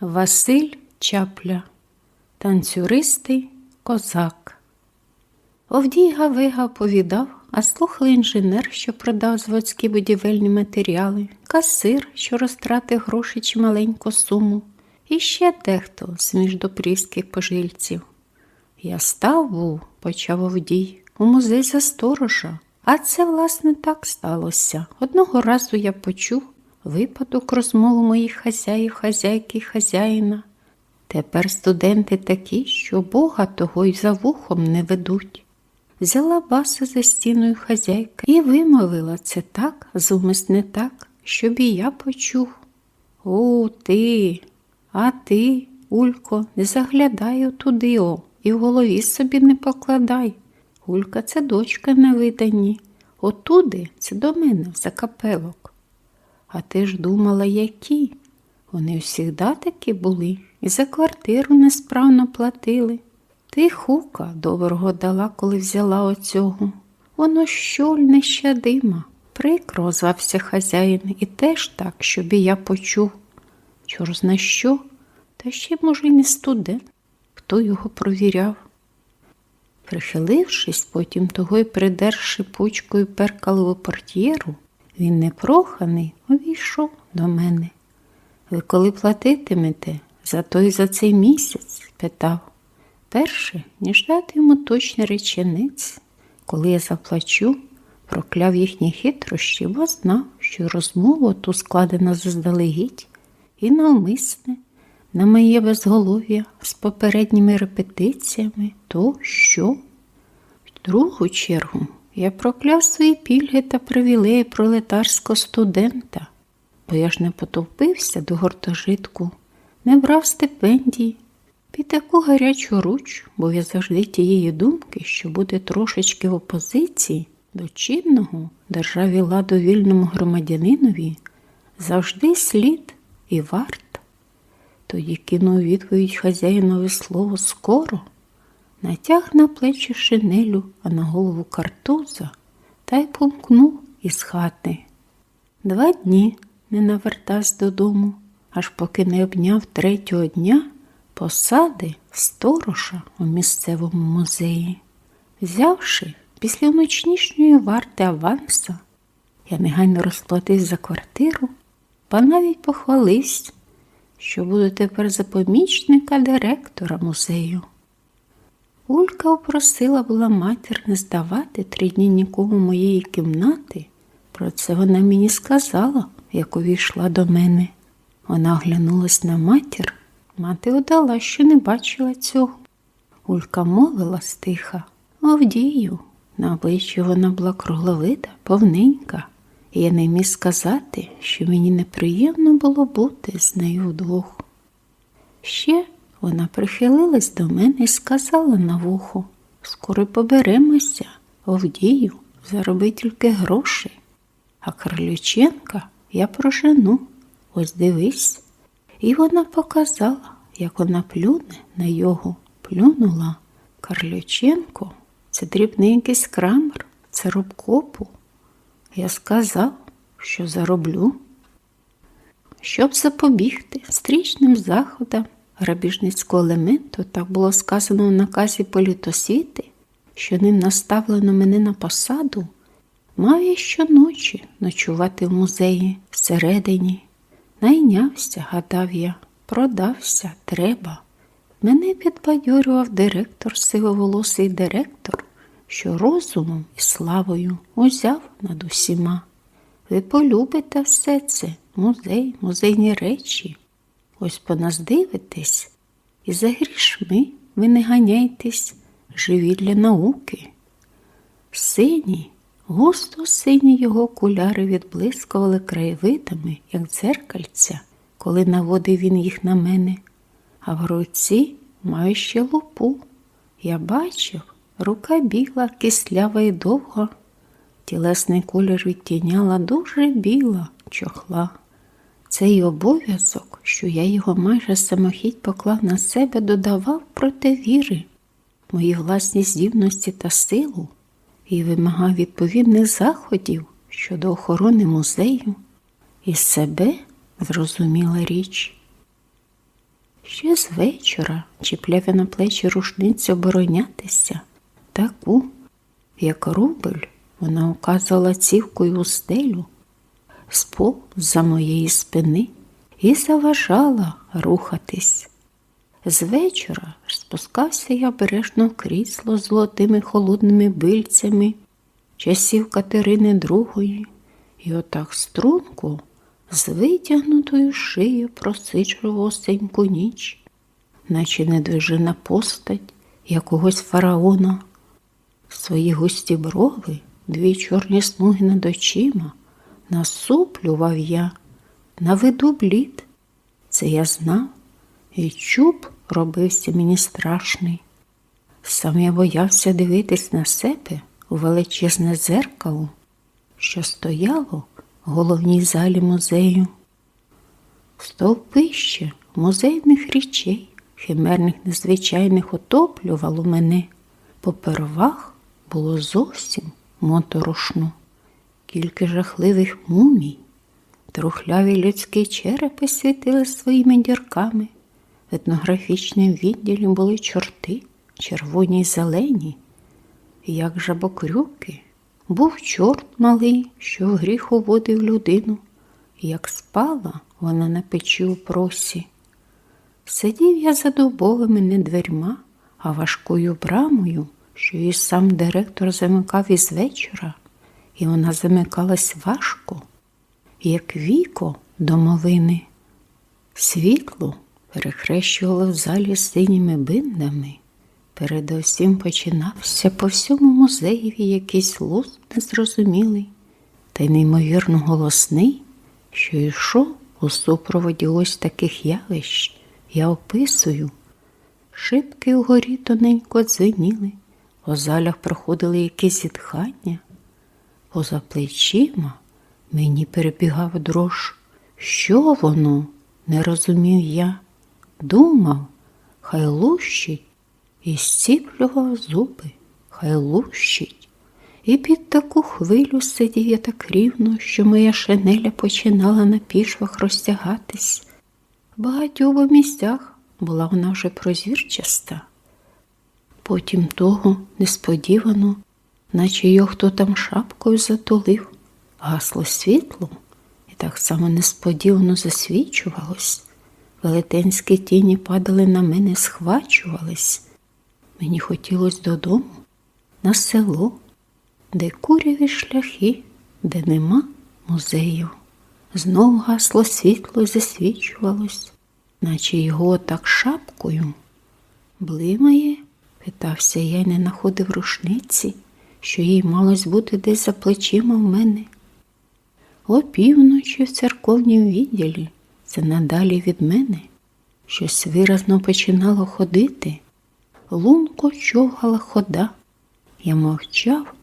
Василь Чапля, танцюристий козак. Овдій Гавига оповідав, а слухав інженер, що продав заводські будівельні матеріали, касир, що розтратив гроші чи маленьку суму, і ще дехто з міждопрійських пожильців. Я став був, почав Овдій, у музей за сторожа. А це, власне, так сталося. Одного разу я почув випадок розмову моїх хазяїв, хазяйки, хазяїна. Тепер студенти такі, що Бога того й за вухом не ведуть. Взяла баса за стіною хазяйка і вимовила це так, зумисне так, щоб і я почув. О, ти, а ти, Улько, не заглядай туди, о, і в голові собі не покладай. Улька це дочка на виданні. Отуди це до мене в закапелок. А ти ж думала, які? Вони всігда такі були і за квартиру несправно платили. Ти хука доброго дала, коли взяла оцього. Воно щоль нещадима. Прикро озвався хазяїн і теж так, щоб і я почув. Чор зна що, та ще, може, й не студент. Хто його провіряв? Прихилившись, потім того й придерши пучкою перкалову портьєру, він непроханий увійшов до мене. Ви коли платитимете за той за цей місяць? питав. Перше, ніж дати йому точний реченець, коли я заплачу, прокляв їхні хитрощі, бо знав, що розмова ту складена заздалегідь і навмисне, на моє безголов'я з попередніми репетиціями, то що? В другу чергу я прокляв свої пільги та привілеї пролетарського студента, бо я ж не потовпився до гуртожитку, не брав стипендій. Під таку гарячу руч, бо я завжди тієї думки, що буде трошечки в опозиції до чинного державі ладу вільному громадянинові, завжди слід і варт. Тоді кинув відповідь хазяїнове слово скоро, натяг на плечі шинелю, а на голову картуза та й помкнув із хати. Два дні не навертався додому, аж поки не обняв третього дня посади сторожа у місцевому музеї. Взявши після ночнішньої варти аванса, я негайно розплатив за квартиру, ба навіть похвалився, що буду тепер за помічника директора музею. Улька попросила була матір не здавати три дні нікому моєї кімнати. Про це вона мені сказала, як увійшла до мене. Вона оглянулась на матір. Мати удала, що не бачила цього. Улька мовила стиха, Овдію. На обличчі вона була кругловита, повненька, і я не міг сказати, що мені неприємно було бути з нею вдвох. Ще вона прихилилась до мене і сказала на вухо скоро поберемося, Овдію, зароби тільки гроші, а Карлюченка я прожену. Ось дивись. І вона показала, як вона плюне на його, плюнула. Карлюченко це дрібненький скрамер, це рубкопу. Я сказав, що зароблю. Щоб запобігти стрічним заходам грабіжницького елементу, так було сказано в наказі політосвіти, що ним наставлено мене на посаду, мав я щоночі ночувати в музеї всередині. Найнявся, гадав я, продався, треба. Мене підбадьорював директор, сивоволосий директор, що розумом і славою узяв над усіма. Ви полюбите все це, музей, музейні речі. Ось по нас дивитесь, і за грішми ви не ганяйтесь, живі для науки. Сині, густо сині його окуляри відблискували краєвидами, як дзеркальця, коли наводив він їх на мене, а в руці маю ще лупу. Я бачив, рука біла, кислява і довга. Тілесний колір відтіняла дуже біла чохла. Цей обов'язок, що я його майже самохідь поклав на себе, додавав проти віри, мої власні здібності та силу і вимагав відповідних заходів щодо охорони музею і себе зрозуміла річ. Ще з вечора чіпляв на плечі рушницю оборонятися, таку, як рубль, вона указувала цівкою у стелю, спов за моєї спини і заважала рухатись. З вечора спускався я бережно в крісло золотими холодними бильцями часів Катерини Другої, і отак струнку з витягнутою шиєю просичував осеньку ніч, наче недвижина постать якогось фараона. Свої густі брови, дві чорні смуги над очима, насуплював я на виду блід. Це я знав, і чуб робився мені страшний. Сам я боявся дивитись на себе у величезне зеркало, що стояло в головній залі музею. Стовпище музейних речей, химерних незвичайних отоплювало мене. Попервах було зовсім моторошно. Кілька жахливих мумій, трухляві людські черепи світили своїми дірками. В етнографічному відділі були чорти, червоні й зелені, як жабокрюки. Був чорт малий, що в гріх уводив людину, як спала вона на печі у просі. Сидів я за дубовими не дверьма, а важкою брамою, що її сам директор замикав із вечора, і вона замикалась важко, як віко домовини. Світло перехрещувало в залі синіми биндами. Передусім починався по всьому музеєві якийсь луз незрозумілий та й неймовірно голосний, що йшов у супроводі ось таких явищ, я описую. Шибки вгорі тоненько дзвеніли, по залях проходили якісь зітхання. Поза плечима мені перебігав дрож. Що воно? не розумів я. Думав, хай лущить і зціплював зуби, хай лущить. І під таку хвилю сидів я так рівно, що моя шинеля починала на пішвах розтягатись. В багатьох місцях була вона вже прозірчаста. Потім того несподівано, наче його хто там шапкою затулив, гасло світло і так само несподівано засвічувалось. Велетенські тіні падали на мене, схвачувались. Мені хотілося додому, на село, де куряві шляхи, де нема музею. Знов гасло світло засвічувалось, наче його так шапкою. Блимає, питався я й не находив рушниці, що їй малось бути десь за плечима в мене. Опівночі в церковнім відділі, це надалі від мене, щось виразно починало ходити, лунко човгала хода. Я мовчав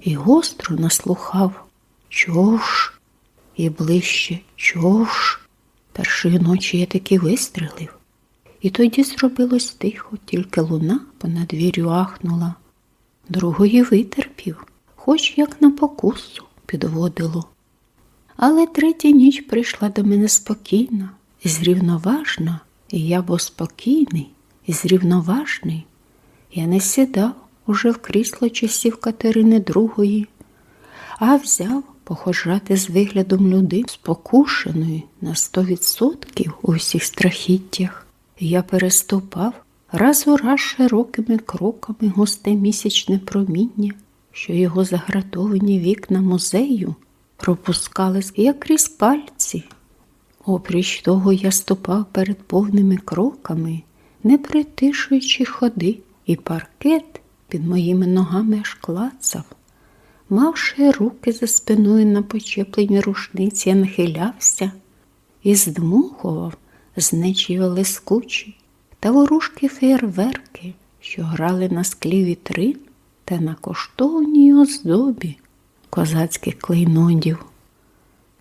і гостро наслухав човш і ближче човш. Першої ночі я таки вистрелив, і тоді зробилось тихо, тільки луна понад двір'ю ахнула. Другої витерпів, хоч як на покусу підводило. Але третя ніч прийшла до мене спокійна зрівноважна, і я був спокійний і зрівноважний. Я не сідав уже в крісло часів Катерини Другої, а взяв похожати з виглядом людини, спокушеної на сто відсотків у всіх страхіттях. Я переступав раз у раз широкими кроками густе місячне проміння, що його загратовані вікна музею пропускали як крізь пальці. Опріч того я ступав перед повними кроками, не притишуючи ходи, і паркет під моїми ногами аж клацав. Мавши руки за спиною на почепленій рушниці, я нахилявся і здмухував з нечі лискучі та ворушки феєрверки, що грали на склі вітрин та на коштовній оздобі козацьких клейнодів.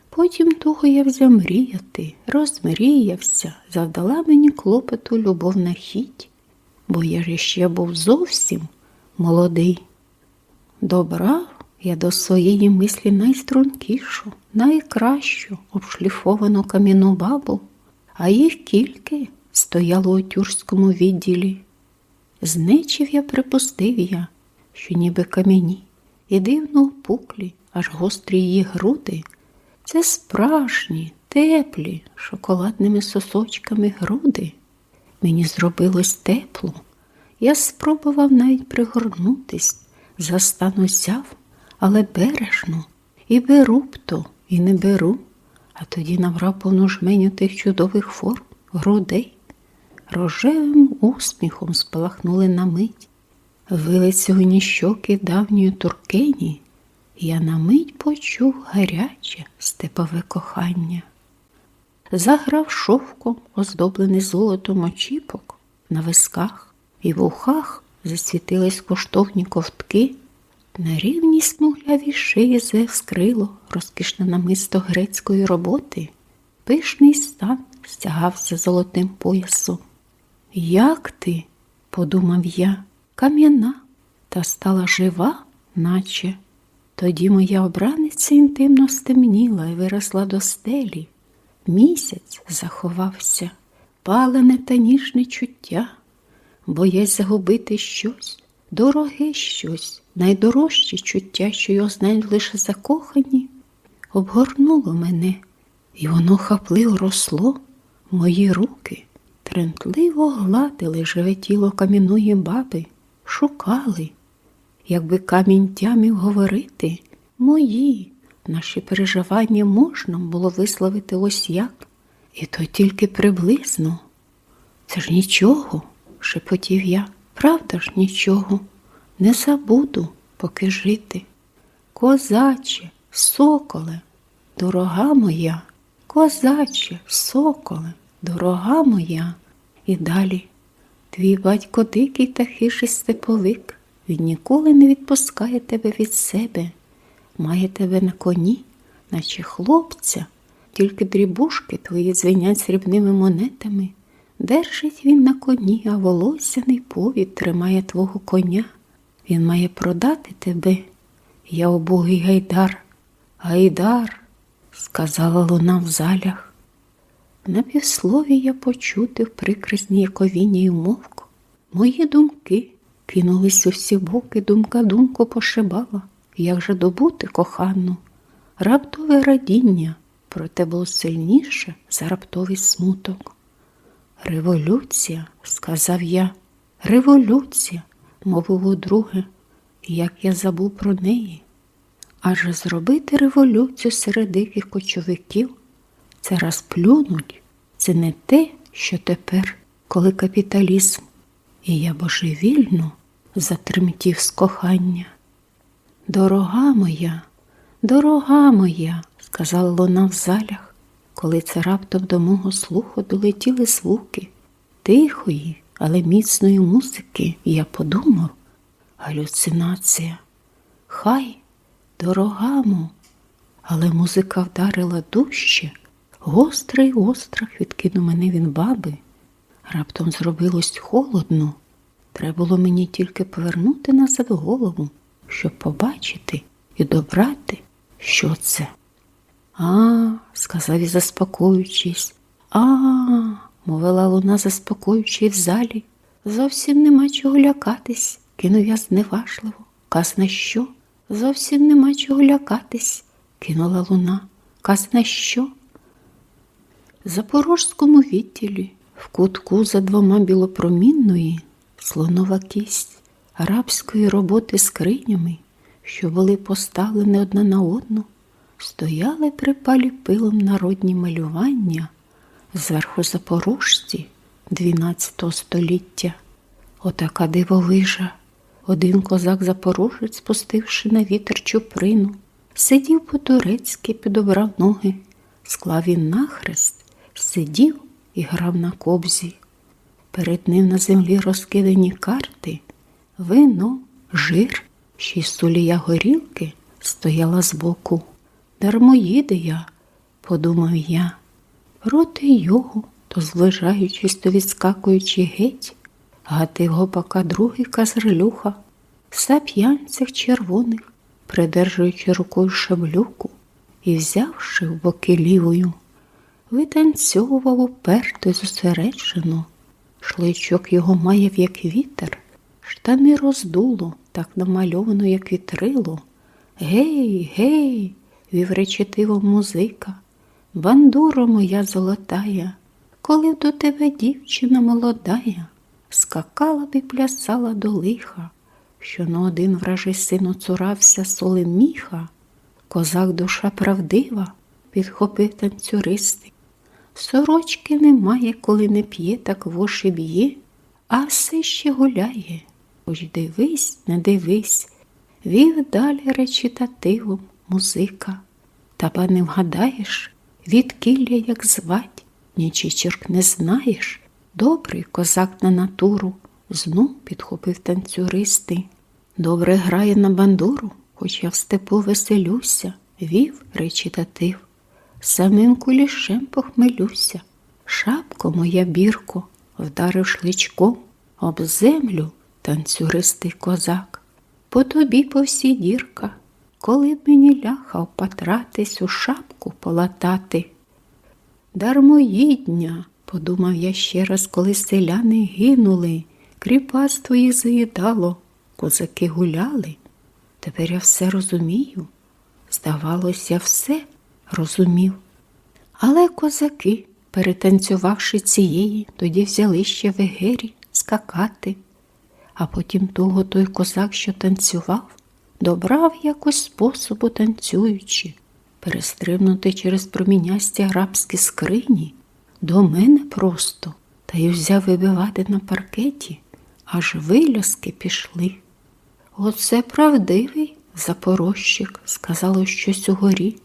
Потім того я взяв мріяти, розмріявся, завдала мені клопоту любовна хіть, бо я ж ще був зовсім молодий. Добрав я до своєї мислі найстрункішу, найкращу обшліфовану кам'яну бабу, а їх кільки стояло у тюркському відділі. Знечів я припустив я, що ніби кам'яні, і дивно опуклі, аж гострі її груди. Це справжні, теплі, шоколадними сосочками груди. Мені зробилось тепло. Я спробував навіть пригорнутись, за стан але бережно, і беру б то, і не беру, а тоді набрав повну жменю тих чудових форм, грудей. Рожевим усміхом спалахнули на мить. Вилицювані щоки давньої туркені, я на мить почув гаряче степове кохання. Заграв шовком, оздоблений золотом очіпок, на висках і в ухах засвітились коштовні ковтки. На рівній смуглявій шиї заскрило розкішне намисто грецької роботи. Пишний стан стягався золотим поясом. Як ти, подумав я, кам'яна. Та стала жива, наче. Тоді моя обраниця інтимно стемніла і виросла до стелі. Місяць заховався, палене та ніжне чуття, боясь загубити щось, дороге щось, найдорожче чуття, що його знають лише закохані, обгорнуло мене, і воно хапливо росло, в мої руки тремтливо гладили живе тіло кам'яної баби, шукали. Якби камінь тямів говорити, мої, наші переживання можна було висловити ось як, і то тільки приблизно. Це ж нічого, шепотів я, правда ж нічого, не забуду, поки жити. Козаче, соколе, дорога моя, козаче, соколе, дорога моя. І далі твій батько дикий та хижий степовик, він ніколи не відпускає тебе від себе, має тебе на коні, наче хлопця, тільки дрібушки твої дзвенять срібними монетами. Держить він на коні, а волосяний повід тримає твого коня. Він має продати тебе. Я убогий гайдар, гайдар, сказала луна в залях. На півслові я почутив прикресні яковіння й умовку. Мої думки кинулись у всі боки, думка думку пошибала, як же добути кохану. Раптове радіння, проте було сильніше за раптовий смуток. Революція, сказав я, революція, мовив удруге, як я забув про неї. Адже зробити революцію серед диких кочовиків це раз плюнуть, це не те, що тепер, коли капіталізм, і я божевільно затремтів з кохання. Дорога моя, дорога моя, сказала луна в залях, коли це раптом до мого слуху долетіли звуки тихої, але міцної музики, і я подумав, галюцинація. Хай, дорога му, але музика вдарила дужче. Гострий острах відкинув мене він баби. Раптом зробилось холодно. Треба було мені тільки повернути назад голову, щоб побачити і добрати, що це. А, сказав і заспокоюючись. А, мовила луна, заспокоюючи в залі. Зовсім нема чого лякатись, кинув я зневажливо. Казна що? Зовсім нема чого лякатись, кинула луна. Казна що? Запорожському відділі, в кутку за двома білопромінної, слонова кість арабської роботи скринями, що були поставлені одна на одну, стояли припалі пилом народні малювання зверху запорожці XII століття. Отака дивовижа. Один козак запорожець, спустивши на вітер чуприну, сидів по-турецьки, підобрав ноги, склав він нахрест сидів і грав на кобзі. Перед ним на землі розкидані карти, вино, жир, й сулія горілки стояла збоку. Дармоїде я, подумав я, проти його, то зближаючись, то відскакуючи геть, гатив гопака другий казрелюха, сап'янцях червоних, придержуючи рукою шаблюку і взявши в боки лівою витанцьовував уперто й зосереджено. Шличок його маяв, як вітер, штани роздуло, так намальовано, як вітрило. Гей, гей, вів речетиво музика, бандуро моя золотая, коли до тебе дівчина молодая, скакала б і плясала до лиха, що на один вражий син оцурався соли міха, козак душа правдива, підхопив танцюристи. Сорочки немає, коли не п'є, так воші б'є, а все ще гуляє. Хоч дивись, не дивись, вів далі речитативом музика. Та ба не вгадаєш, від кілля як звать, нічичірк не знаєш. Добрий козак на натуру, знов підхопив танцюристи. Добре грає на бандуру, хоч я в степу веселюся, вів речитатив. Самим кулішем похмелюся. Шапко моя бірко, вдарив шличком об землю танцюристий козак. По тобі по всій дірка, коли б мені ляхав потратись у шапку полатати. Дармоїдня, подумав я ще раз, коли селяни гинули, кріпацтво їх заїдало, козаки гуляли. Тепер я все розумію. Здавалося, все розумів. Але козаки, перетанцювавши цієї, тоді взяли ще в егері скакати. А потім того той козак, що танцював, добрав якось способу танцюючи, перестрибнути через промінясті арабські скрині до мене просто, та й взяв вибивати на паркеті, аж виляски пішли. Оце правдивий запорожчик, сказало щось угорі,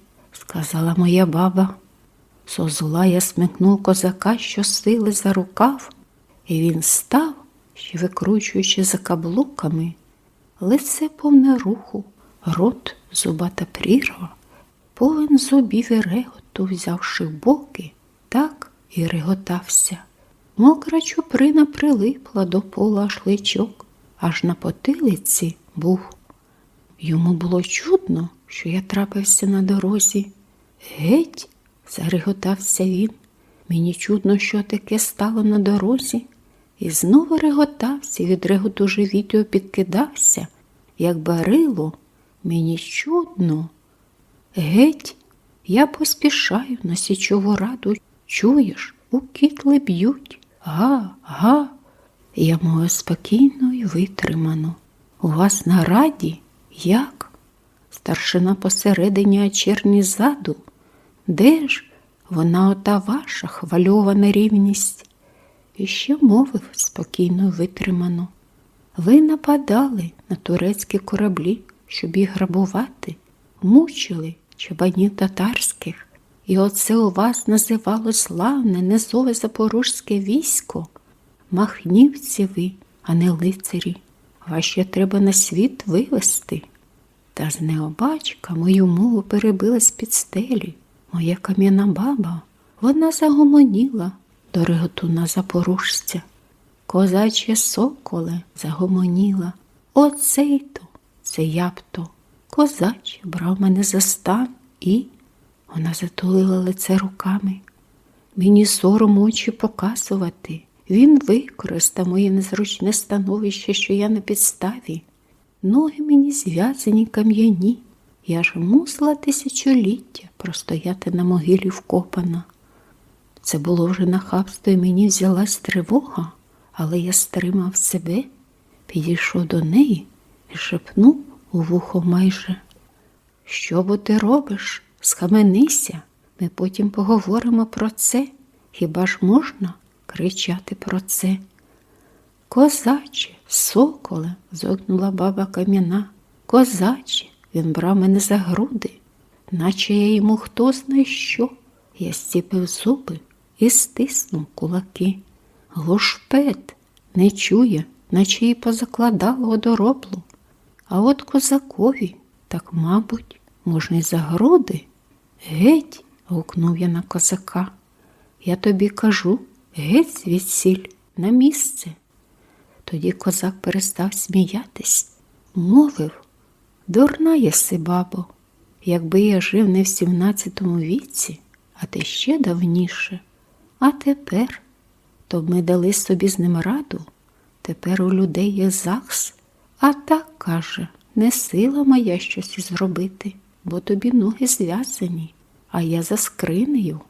сказала моя баба. Со зла я смикнув козака щосили за рукав, і він став, ще викручуючи за каблуками, лице повне руху, рот зубата прірва, повен зубів і реготу, взявши в боки, так і реготався. Мокра чуприна прилипла до пола шличок, аж на потилиці був. Йому було чудно, що я трапився на дорозі. Геть, зареготався він. Мені чудно, що таке стало на дорозі. І знову реготався, від реготу живіт його підкидався, як барило. Мені чудно. Геть, я поспішаю на січову раду. Чуєш, у кітли б'ють. Га, га. Я мовив спокійно і витримано. У вас на раді? Як? Старшина посередині, а черні ззаду. Де ж вона ота ваша хвальована рівність? І ще мовив спокійно витримано. Ви нападали на турецькі кораблі, щоб їх грабувати, мучили чабанів татарських, і оце у вас називало славне, низове запорожське військо. Махнівці ви, а не лицарі, вас ще треба на світ вивести. Та з необачка мою мову перебила з під стелі. Моя кам'яна баба, вона загомоніла до реготуна запорожця. Козаче соколе загомоніла. Оцей то, це я б то. Козач брав мене за стан і вона затулила лице руками. Мені сором очі показувати. Він використав моє незручне становище, що я на підставі. Ноги мені зв'язані кам'яні. Я ж мусила тисячоліття простояти на могилі вкопана. Це було вже нахабство і мені взялась тривога, але я стримав себе, підійшов до неї і шепнув у вухо майже. Що бо ти робиш? Схаменися, ми потім поговоримо про це. Хіба ж можна кричати про це? Козаче, соколе, зогнула баба кам'яна. Козаче, він брав мене за груди, наче я йому хто знає що. Я стіпив зуби і стиснув кулаки. Лошпет не чує, наче її позакладало одороблу. А от козакові, так, мабуть, можна й за груди. Геть, гукнув я на козака. Я тобі кажу, геть звідсіль, на місце. Тоді козак перестав сміятись, мовив Дурна єси, бабо, якби я жив не в сімнадцятому віці, а те ще давніше. А тепер то б ми дали собі з ним раду. Тепер у людей є ЗАГС, а так каже, не сила моя щось зробити, бо тобі ноги зв'язані, а я за скринею.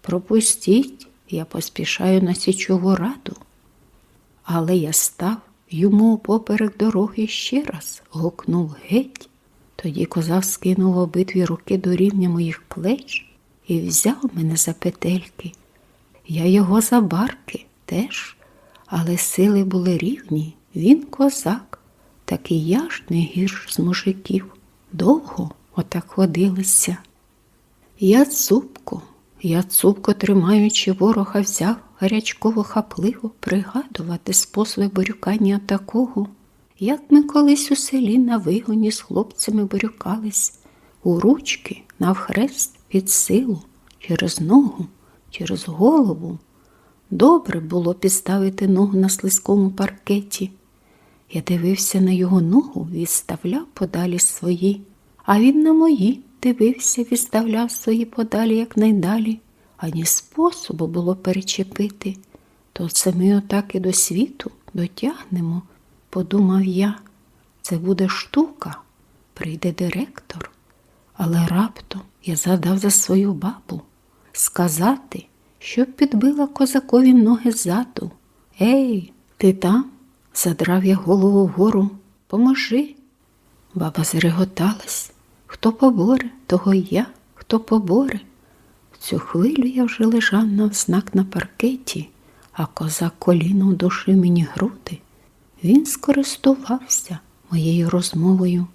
Пропустіть, я поспішаю на січову раду. Але я став йому поперек дороги ще раз гукнув геть. Тоді козак скинув обидві руки до рівня моїх плеч і взяв мене за петельки. Я його за барки теж, але сили були рівні, він козак, так і я ж не гірш з мужиків. Довго отак ходилися. Я цупко, я цупко тримаючи ворога, взяв гарячково хапливо пригадувати способи борюкання такого, як ми колись у селі на вигоні з хлопцями борюкались, у ручки, навхрест, під силу, через ногу, через голову. Добре було підставити ногу на слизькому паркеті. Я дивився на його ногу, відставляв подалі свої, а він на мої дивився, відставляв свої подалі якнайдалі, ані способу було перечепити. То це ми отак і до світу дотягнемо, подумав я. Це буде штука, прийде директор. Але раптом я задав за свою бабу сказати, щоб підбила козакові ноги ззаду. Ей, ти там? Задрав я голову вгору. Поможи. Баба зареготалась. Хто поборе, того й я, хто поборе. В цю хвилю я вже лежав навзнак на паркеті, а козак коліном душив мені груди. Він скористувався моєю розмовою.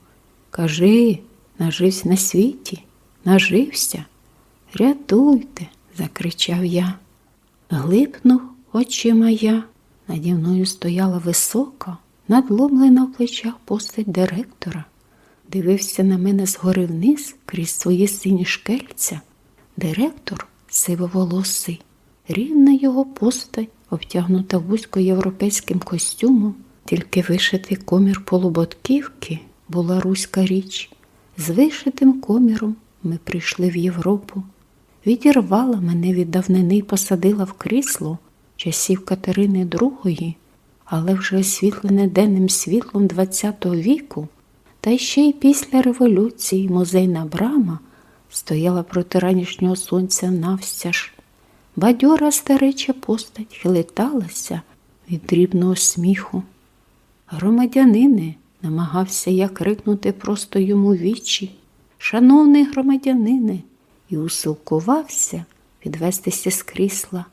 Кажи, нажився на світі, нажився. Рятуйте, закричав я. Глипнув очима я. Наді мною стояла висока, надломлена в плечах постать директора. Дивився на мене згори вниз крізь свої сині шкельця. Директор сивоволосий, рівна його постать, обтягнута вузько європейським костюмом, тільки вишитий комір полуботківки була руська річ. З вишитим коміром ми прийшли в Європу. Відірвала мене від давнини і посадила в крісло часів Катерини II, але вже освітлене денним світлом ХХ віку, та ще й після революції музейна брама стояла проти ранішнього сонця навстяж. Бадьора стареча постать хилиталася від дрібного сміху. Громадянине, намагався я крикнути просто йому вічі. Шановний громадянине, і усилкувався відвестися з крісла,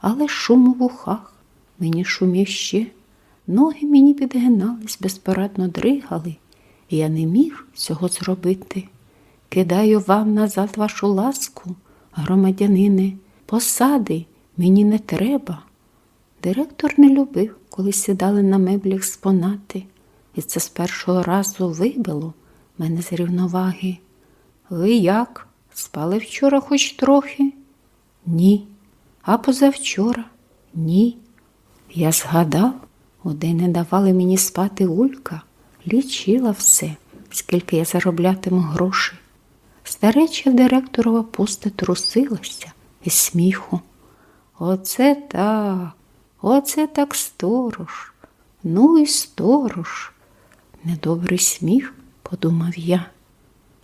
але шум у вухах мені шумів ще, ноги мені підгинались, безпорадно дригали, я не міг цього зробити. Кидаю вам назад вашу ласку, громадянине, посади мені не треба. Директор не любив, коли сідали на меблях спонати, і це з першого разу вибило мене з рівноваги. Ви як? Спали вчора хоч трохи? Ні. А позавчора? Ні. Я згадав, удень не давали мені спати Улька, лічила все, скільки я зароблятиму грошей. Стареча директорова пуста трусилася із сміху. Оце так, оце так сторож. Ну і сторож. Недобрий сміх, подумав я.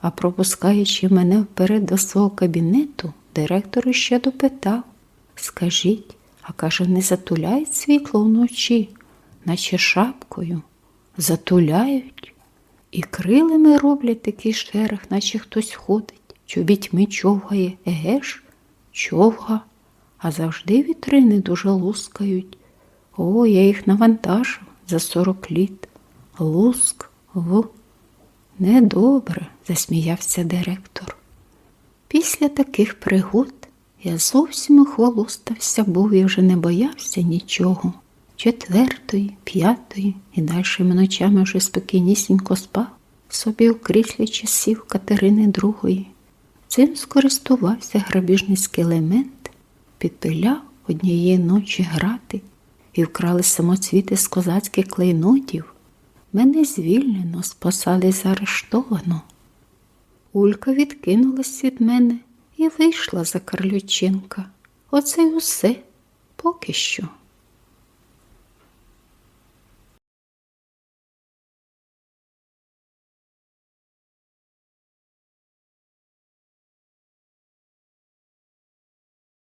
А пропускаючи мене вперед до свого кабінету, директор ще допитав Скажіть, а каже, не затуляють світло вночі, наче шапкою. Затуляють і крилами роблять такий шерех, наче хтось ходить, чобітьми човгає, еге ж, човга, а завжди вітрини дуже лускають. О, я їх навантажив за сорок літ. Луск в. Недобре, засміявся директор. Після таких пригод я зовсім охолостався, був і вже не боявся нічого. Четвертої, п'ятої і дальшими ночами вже спокійнісінько спав собі у кріслі часів Катерини II. Цим скористувався грабіжницький елемент, підпиляв однієї ночі грати і вкрали самоцвіти з козацьких клейнотів. Мене звільнено, з посади заарештовано. Улька відкинулась від мене І вийшла за Карлюченка. Оце й усе поки що.